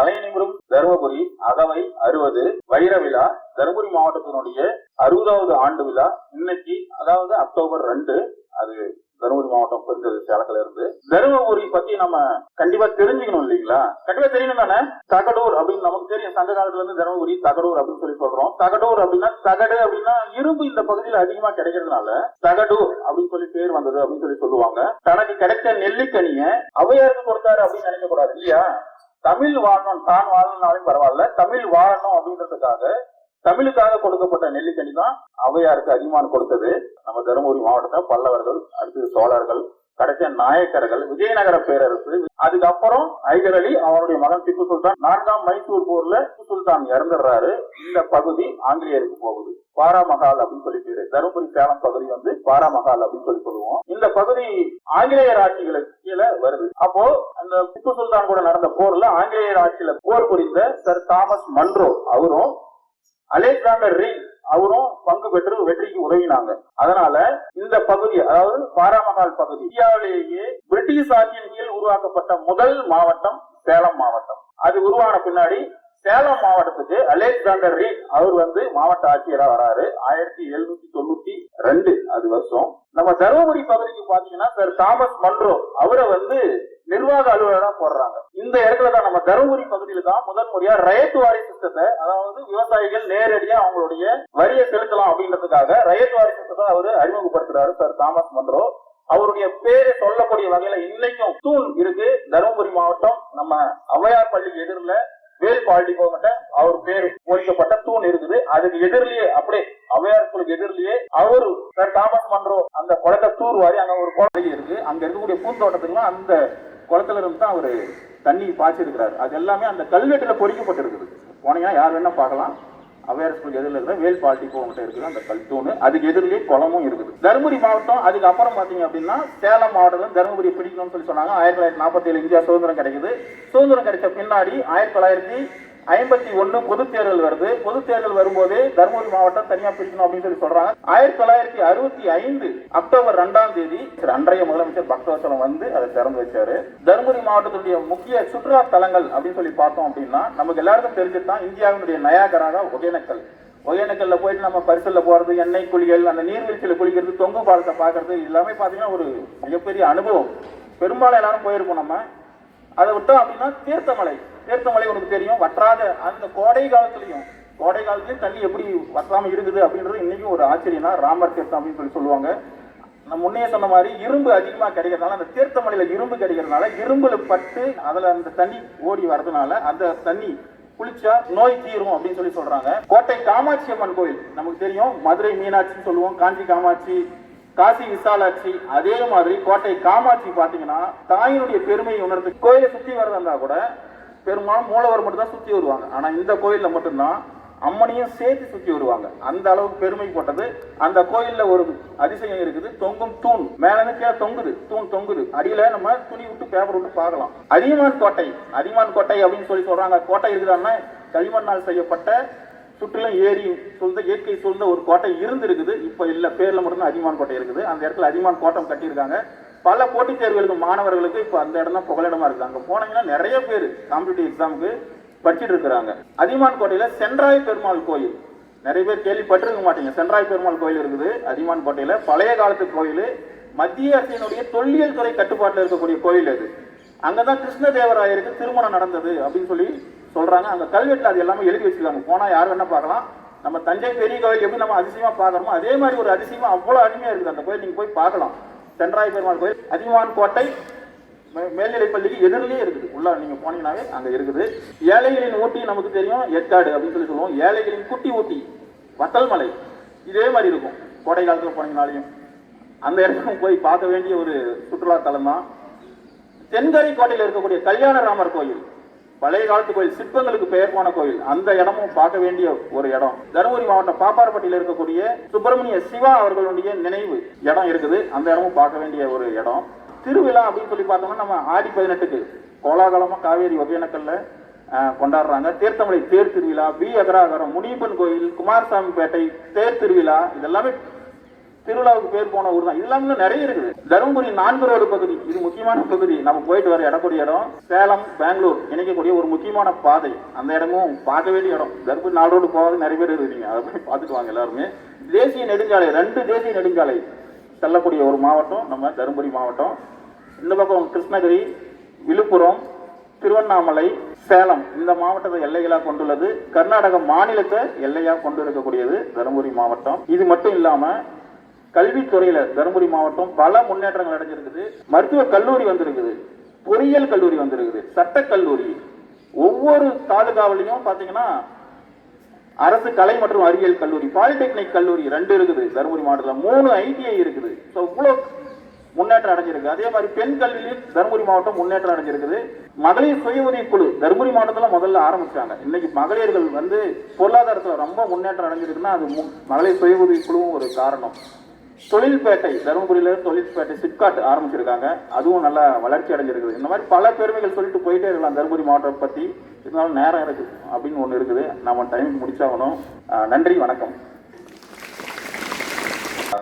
தலை தருமபுரி அகவை அறுபது வைர விழா தருமபுரி மாவட்டத்தினுடைய அறுபதாவது ஆண்டு விழா. இன்னைக்கு அதாவது அக்டோபர் ரெண்டு அது தருமபுரி மாவட்டம் பிறந்தது சேலத்துல இருந்து. தருமபுரி பத்தி நம்ம கண்டிப்பா தெரிஞ்சுக்கணும் இல்லைங்களா? கண்டிப்பா தெரியணும் தானே? தகடூர் அப்படின்னு நமக்கு தெரியும். சங்க காலத்துல இருந்து தருமபுரி தகடூர் அப்படின்னு சொல்லி சொல்றோம் தகடூர் அப்படின்னா தகடு அப்படின்னா இரும்பு இந்த பகுதியில் அதிகமா கிடைக்கிறதுனால தகடூர் அப்படின்னு சொல்லி பேர் வந்தது அப்படின்னு சொல்லி சொல்லுவாங்க. தனக்கு கிடைச்ச நெல்லிக்கனிய அவையாருக்கு கொடுத்தாரு அப்படின்னு நினைக்க கூடாது இல்லையா? தமிழ் வாழணும் தான் வாழணும்னாலும் பரவாயில்ல. தமிழ் வாழணும் அப்படின்றதுக்காக தமிழுக்காக கொடுக்கப்பட்ட நெல்லிக்கனி தான் அவையாருக்கு அதிகமான கொடுத்தது. நம்ம தருமபுரி மாவட்டத்தை பல்லவர்கள் அடுத்தது சோழர்கள் கடைசியா நாயக்கர்கள் விஜயநகர பேரரசு அதுக்கப்புறம் ஹைதர் அலி அவருடைய மகன் திப்பு சுல்தான். நான்காம் மைசூர் போர்ல திப்பு சுல்தான் இறந்துடுறாரு. இந்த பகுதி ஆங்கிலேயருக்கு போகுது. பாராமகால் அப்படின்னு சொல்லி பேரு. தருமபுரி சேலம் பகுதி வந்து பாராமகால் அப்படின்னு சொல்லி சொல்லுவோம். இந்த பகுதி ஆங்கிலேயர் ஆட்சிகளுக்கு கீழே வருது. அப்போ அந்த திப்பு சுல்தான் கூட நடந்த போர்ல ஆங்கிலேயர் ஆட்சியில போர் புரிந்த சர் தாமஸ் மன்றோ அவரும் அலெக்சாண்டர் ரிங் அவரும் பங்கு பெற்று வெற்றிக்கு உதவினாங்க. அதனால இந்த பகுதி அதாவது பாராமகால் பகுதி இந்தியாவிலேயே பிரிட்டிஷ் ஆட்சியின் கீழ் உருவாக்கப்பட்ட முதல் மாவட்டம் சேலம் மாவட்டம். அது உருவான பின்னாடி சேலம் மாவட்டத்துக்கு அலெக்சாண்டர் ரீட் அவர் வந்து மாவட்ட ஆட்சியரா வராரு. ஆயிரத்தி எழுநூத்தி தொண்ணூத்தி ரெண்டு அது வருஷம். நம்ம தருமபுரி பகுதிக்கு பாத்தீங்கன்னா சார் தாமஸ் மன்றோ அவரை வந்து நிர்வாக அலுவலரா போடுறாங்க. இந்த இடத்துல தான் நம்ம தருமபுரி பகுதியில தான் முதன் முறையா ரயத் வாரி சிஸ்டத்தை அதாவது விவசாயிகள் நேரடியா அவங்களுடைய வரியை செலுத்தலாம் அப்படின்றதுக்காக ரயத் வாரி சிஸ்டத்தை அவர் அறிமுகப்படுத்துறாரு சார் தாமஸ் மன்றோ. அவருடைய பேரை சொல்லக்கூடிய வகையில இன்னைக்கும் தூண் இருக்கு. தருமபுரி மாவட்டம் நம்ம அவையார் பள்ளிக்கு எதிரில் வேல்பாளி பால்டி போகட்ட அவர் பேர் பொறிக்கப்பட்ட தூண் இருக்குது. அதுக்கு எதிரிலேயே அப்படியே ஔவையார் எதிரிலேயே அவரு சார் தாமஸ் மன்றோ அந்த குளத்தை தூர் வாரி அங்க ஒரு குழந்தை இருக்கு. அங்க இருக்கக்கூடிய பூந்தோட்டத்துக்குலாம் அந்த குளத்துல இருந்து தான் அவரு தண்ணி பாய்ச்சிருக்கிறார். அது எல்லாமே அந்த கல்வெட்டுல பொறிக்கப்பட்டிருக்குது. போனீங்கன்னா யார் வேணா பார்க்கலாம். அவையார் ஸ்கூல் எதிரில் இருக்கிற வேல் பாட்டி போகிட்ட இருக்குது. அந்த கல் தூண் அதுக்கு எதிரிலேயே குளமும் இருக்குது. தருமபுரி மாவட்டம் அதுக்கு அப்புறம் பார்த்தீங்க அப்படின்னா சேலம் மாவட்டம் தருமபுரி பிடிக்கணும்னு சொல்லி சொன்னாங்க. ஆயிரத்தி தொள்ளாயிரத்தி நாற்பத்தி ஏழு இந்தியா சுதந்திரம் கிடைக்குது. சுதந்திரம் கிடைச்ச பின்னாடி ஆயிரத்தி தொள்ளாயிரத்தி ஐம்பத்தி ஒன்று பொது தேர்தல் வருது. பொது தேர்தல் வரும்போது தருமபுரி மாவட்டம் தனியா பிரிக்கணும் அப்படின்னு சொல்லி சொல்றாங்க. ஆயிரத்தி தொள்ளாயிரத்தி அறுபத்தி ஐந்து அக்டோபர் ரெண்டாம் தேதி அன்றைய முதலமைச்சர் பக்தவசலம் வந்து அதை திறந்து வச்சாரு. தருமபுரி மாவட்டத்துடைய முக்கிய சுற்றுலா தலங்கள் அப்படின்னு சொல்லி பார்த்தோம் அப்படின்னா நமக்கு எல்லாருக்கும் தெரிஞ்சுதான் இந்தியாவினுடைய நயாகராக ஒகேனக்கல். ஒகேனக்கல்ல போயிட்டு நம்ம பரிசல்ல போறது எண்ணெய் குளிகள் அந்த நீர்வீழ்ச்சியில குளிக்கிறது தொங்கு பாலத்தை பார்க்கறது எல்லாமே பாத்தீங்கன்னா ஒரு மிகப்பெரிய அனுபவம். பெரும்பாலும் எல்லாரும் போயிருக்கோம் நம்ம. அதை விட்டோம் அப்படின்னா தீர்த்தமலை தீர்த்தமலை உனக்கு தெரியும். வற்றாத அந்த கோடை காலத்துலையும் கோடை காலத்துலயும் தண்ணி எப்படி வற்றாம இருக்குது அப்படின்றது இன்னைக்கும் ஒரு ஆச்சரியம் தான். ராமர் தீர்த்தம் அப்படின்னு சொல்லி சொல்லுவாங்க. நம்ம முன்னே சொன்ன மாதிரி இரும்பு அதிகமாக கிடைக்கிறதுனால அந்த தீர்த்தமலையில் இரும்பு கிடைக்கிறதுனால இரும்புல பட்டு அதில் அந்த தண்ணி ஓடி வர்றதுனால அந்த தண்ணி குளிச்சா நோய் தீரும் அப்படின்னு சொல்லி சொல்றாங்க. கோட்டை காமாட்சி அம்மன் கோயில் நமக்கு தெரியும். மதுரை மீனாட்சின்னு சொல்லுவோம். காஞ்சி காமாட்சி காசி விசாலாட்சி அதே மாதிரி கோட்டை காமாட்சி பார்த்தீங்கன்னா தாயினுடைய பெருமையை உணர்ந்து கோயிலை சுற்றி வரதா கூட பெரும்பாலும் மூலவர் மட்டும் தான் வருவாங்க. ஆனால் இந்த கோயிலில் மட்டும்தான் அம்மனையும் சேர்த்து சுற்றி வருவாங்க. அந்த அளவுக்கு பெருமை போட்டது அந்த கோயிலில் ஒரு அதிசயம் இருக்குது. தொங்கும் தூண். மேலே கீழே தொங்குது. தூண் தொங்குது. அடியில் நம்ம துணி விட்டு பேப்பர் விட்டு பார்க்கலாம். அதியமான் கோட்டை. அதியமான் கோட்டை அப்படின்னு சொல்லி சொல்கிறாங்க கோட்டை இருக்குதான்னா களிமண்ணால் செய்யப்பட்ட சுற்றிலும் ஏரி சூழ்ந்த இயற்கை சூழ்ந்த ஒரு கோட்டை இருந்திருக்குது. இப்போ இல்லை பேரில் மட்டும்தான் அதிமான் கோட்டை இருக்குது. அந்த இடத்துல அதிமான் கோட்டம் கட்டியிருக்காங்க. பல போட்டித் தேர்வுகளுக்கு மாணவர்களுக்கு இப்போ அந்த இடம் தான் புகலிடமாக இருக்குது. அங்கே போனீங்கன்னா நிறைய பேர் காம்படிட்டிவ் எக்ஸாமுக்கு படிச்சுட்டு இருக்கிறாங்க. அதியமான் கோட்டையில் சென்றாய் பெருமாள் கோயில். நிறைய பேர் கேள்விப்பட்டிருக்க மாட்டீங்க. சென்றாய் பெருமாள் கோயில் இருக்குது. அதிமான் கோட்டையில் பழைய காலத்து கோயில். மத்திய அரசினுடைய தொல்லியல் துறை கட்டுப்பாட்டில் இருக்கக்கூடிய கோயில் அது. அங்கதான் கிருஷ்ணதேவராயருக்கு திருமணம் நடந்தது அப்படின்னு சொல்லி சொல்றாங்க. அந்த கல்வெட்டில் அது எல்லாமே எழுதி வச்சிருக்காங்க. போனா யார் வேணா பார்க்கலாம். நம்ம தஞ்சை பெரிய கோயில் எப்படி நம்ம அதிசயமா பார்க்குறோமோ அதே மாதிரி ஒரு அதிசயமா அவ்வளவு அருமையா இருக்குது. அந்த கோயில் நீங்க போய் பார்க்கலாம். சென்றாய் பெருமாள் கோயில் அதிகமான் கோட்டை மே- பள்ளிக்கு எதிரிலேயே இருக்குது. உள்ள நீங்க போனீங்கன்னாவே அங்க இருக்குது. ஏழைகளின் ஊட்டி நமக்கு தெரியும் ஏற்காடு அப்படின்னு சொல்லி சொல்லுவோம். ஏழைகளின் குட்டி ஊட்டி வத்தல் மலை. இதே மாதிரி இருக்கும். கோடை காலத்துல போனீங்கனாலையும். அந்த இடத்துக்கும் போய் பார்க்க வேண்டிய ஒரு சுற்றுலா தலம் தான். தென்கரை கோட்டையில் இருக்கக்கூடிய கல்யாணராமர் கோயில். பழைய காலத்து கோயில் சிற்பங்களுக்கு பெயர் போன கோயில். அந்த இடமும் பார்க்க வேண்டிய ஒரு இடம். தருமபுரி மாவட்டம் பாப்பாரப்பட்டியில் இருக்கக்கூடிய சுப்பிரமணிய சிவா அவர்களுடைய நினைவு இடம் இருக்குது. அந்த இடமும் பார்க்க வேண்டிய ஒரு இடம். திருவிழா அப்படின்னு சொல்லி பார்த்தோம்னா நம்ம ஆடி பதினெட்டுக்கு கோலாகலமாக காவேரி ஒகேனக்கல்ல கொண்டாடுறாங்க. தேர்த்தமலை தேர் திருவிழா பி அகராகரம் முனியப்பன் கோயில் குமாரசாமி பேட்டை தேர் திருவிழா இதெல்லாமே திருவிழாவுக்கு பேர் போன ஊர் தான். இதெல்லாம் இன்னும் நிறைய இருக்குது. தருமபுரி நான்கு ரோடு பகுதி இது முக்கியமான பகுதி. நம்ம போயிட்டு வர இடக்கூடிய இடம் சேலம் பெங்களூர் இணைக்கக்கூடிய ஒரு முக்கியமான பாதை. அந்த இடமும் பார்க்க வேண்டிய இடம். தருமபுரி நாலு ரோடு போகாத நிறைய பேர் இருக்கீங்க அதை போய் பார்த்துட்டு வாங்க எல்லாருமே. தேசிய நெடுஞ்சாலை ரெண்டு தேசிய நெடுஞ்சாலை செல்லக்கூடிய ஒரு மாவட்டம் நம்ம தருமபுரி மாவட்டம். இந்த பக்கம் கிருஷ்ணகிரி விழுப்புரம் திருவண்ணாமலை சேலம் இந்த மாவட்டத்தை எல்லைகளாக கொண்டுள்ளது. கர்நாடக மாநிலத்தை எல்லையாக கொண்டு இருக்கக்கூடியது தருமபுரி மாவட்டம். இது மட்டும் இல்லாமல் கல்வித்துறையில தருமபுரி மாவட்டம் பல முன்னேற்றங்கள் அடைஞ்சிருக்குது. மருத்துவ கல்லூரி வந்திருக்குது. பொறியியல் கல்லூரி வந்திருக்குது. சட்டக் கல்லூரி. ஒவ்வொரு தாலுகாவிலையும் பாத்தீங்கன்னா அரசு கலை மற்றும் அறிவியல் கல்லூரி பாலிடெக்னிக் கல்லூரி ரெண்டு இருக்குது தருமபுரி மாவட்டத்தில். மூணு ஐடிஐ இருக்குது. ஸோ இவ்வளோ முன்னேற்றம் அடைஞ்சிருக்கு. அதே மாதிரி பெண் கல்வியிலும் தருமபுரி மாவட்டம் முன்னேற்றம் அடைஞ்சிருக்குது. மகளிர் சுய உதவி குழு தருமபுரி மாவட்டத்தில் முதல்ல ஆரம்பிச்சாங்க. இன்னைக்கு மகளிர்கள் வந்து பொருளாதாரத்தில் ரொம்ப முன்னேற்றம் அடைஞ்சிருக்குன்னா அது மகளிர் சுய உதவி குழுவும் ஒரு காரணம். தொழில்பேட்டை தருமபுரியில தொழில்பேட்டை சிப்காட் ஆரம்பிச்சிருக்காங்க. அதுவும் நல்லா வளர்ச்சி அடைஞ்சிருக்குது. இந்த மாதிரி பல பெருமைகள் சொல்லிட்டு போயிட்டே இருக்கலாம். தருமபுரி மாவட்டம் பத்தி. இருந்தாலும் நேரம் இருக்கு அப்படின்னு ஒன்று இருக்குது. நம்ம டைம் முடிச்சாகணும். நன்றி வணக்கம்.